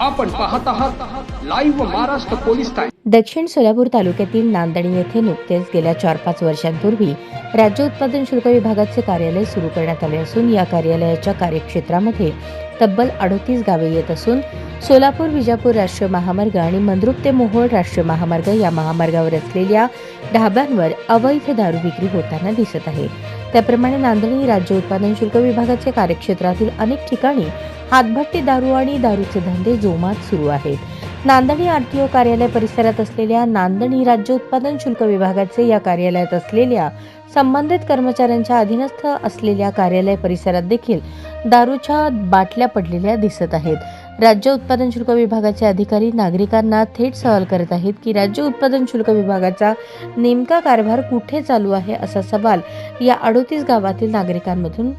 आपण पाहत आहात लाईव्ह महाराष्ट्र पोलीस दक्षिण सोलापूर तालुक्यातील नांदणी येथे नुकतेच गेल्या चार पाच वर्षांपूर्वी राज्य उत्पादन शुल्क विभागाचे कार्यालय सुरू करण्यात आले असून या कार्यालयाच्या कार्यक्षेत्रामध्ये तब्बल अडोतीस गावे येत असून सोलापूर विजापूर राष्ट्रीय महामार्ग आणि मंद्रुप ते मोहोळ राष्ट्रीय महामार्ग या महामार्गावर असलेल्या ढाब्यांवर अवैध दारू विक्री होताना दिसत आहे. त्याप्रमाणे नांदणी राज्य उत्पादन शुल्क विभागाचे कार्यक्षेत्रातील अनेक ठिकाणी हातभट्टी दारू आणि दारूचे धंदे जोमात सुरू आहेत. नांदणी आरटीओ कार्यालय परिसरात असलेल्या नांदणी राज्य उत्पादन शुल्क विभागाचे या कार्यालयात असलेल्या संबंधित कर्मचाऱ्यांच्या अधीनस्थ असलेल्या कार्यालय परिसरात देखील दारूच्या बाटल्या पडलेल्या दिसत आहेत. राज्य उत्पादन शुल्क विभागाचे अधिकारी नागरिकांना थेट सवाल करत आहेत की राज्य उत्पादन शुल्क विभागाचा नेमका कारभार कुठे चालू आहे असा सवाल या अडोतीस गावातील नागरिकांमधून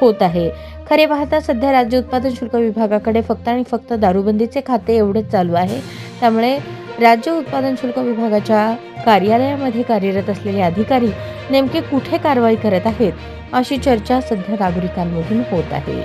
होत आहे. खरे पाहता सध्या राज्य उत्पादन शुल्क विभागाकडे फक्त आणि फक्त दारूबंदीचे खाते एवढेच चालू आहे. त्यामुळे राज्य उत्पादन शुल्क विभागाच्या कार्यालयामध्ये कार्यरत असलेले अधिकारी नेमके कुठे कारवाई करत आहेत अशी चर्चा सध्या नागरिकांमधून होत आहे.